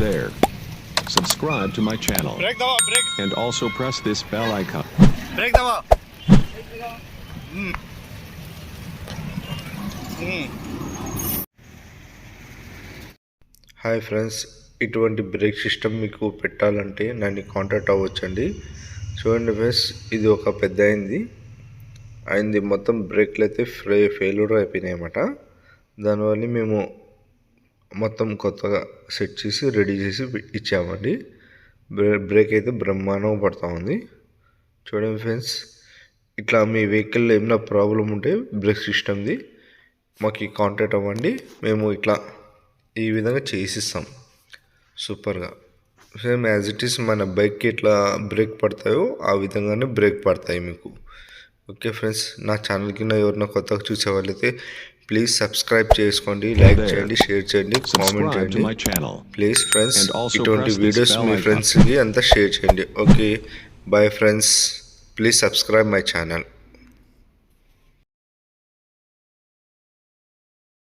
there. Subscribe to my channel. Brake దవా brake and also press this bell icon. Brake దవా hi friends ఇటువంటి break system మీకు పెట్టాలంటే నన్ను contact అవ్వచ్చండి. చూడండి friends ఇది ఒక పెద్ద అయింది అయింది మొత్తం బ్రేక్లు అయితే ఫే ఫెయిల్యూర్ అయిపోయినాయి అన్నమాట. దానివల్ల మేము మొత్తం కొత్తగా సెట్ చేసి రెడీ చేసి ఇచ్చామండి. బ్రే బ్రేక్ అయితే బ్రహ్మాండం పడుతూ ఉంది. చూడండి ఫ్రెండ్స్ ఇట్లా మీ వెహికల్లో ఏమైనా ప్రాబ్లం ఉంటే బ్రేక్ సిస్టమ్ది మాకు కాంటాక్ట్ అవ్వండి. మేము ఇట్లా ఈ విధంగా చేసిస్తాం. సూపర్గా. సేమ్ యాజ్ ఇట్ ఈస్ మన బైక్కి ఎట్లా బ్రేక్ పడతాయో ఆ విధంగానే బ్రేక్ పడతాయి మీకు. ఓకే ఫ్రెండ్స్ నా ఛానల్ కింద ఎవరైనా కొత్తగా చూసే వాళ్ళైతే ప్లీజ్ సబ్స్క్రైబ్ చేసుకోండి లైక్ చేయండి షేర్ చేయండి కామెంట్ చేయండి. ప్లీజ్ ఫ్రెండ్స్ ఇటువంటి వీడియోస్ మీ. ఫ్రెండ్స్కి అంతా షేర్ చేయండి. Okay bye friends please subscribe my channel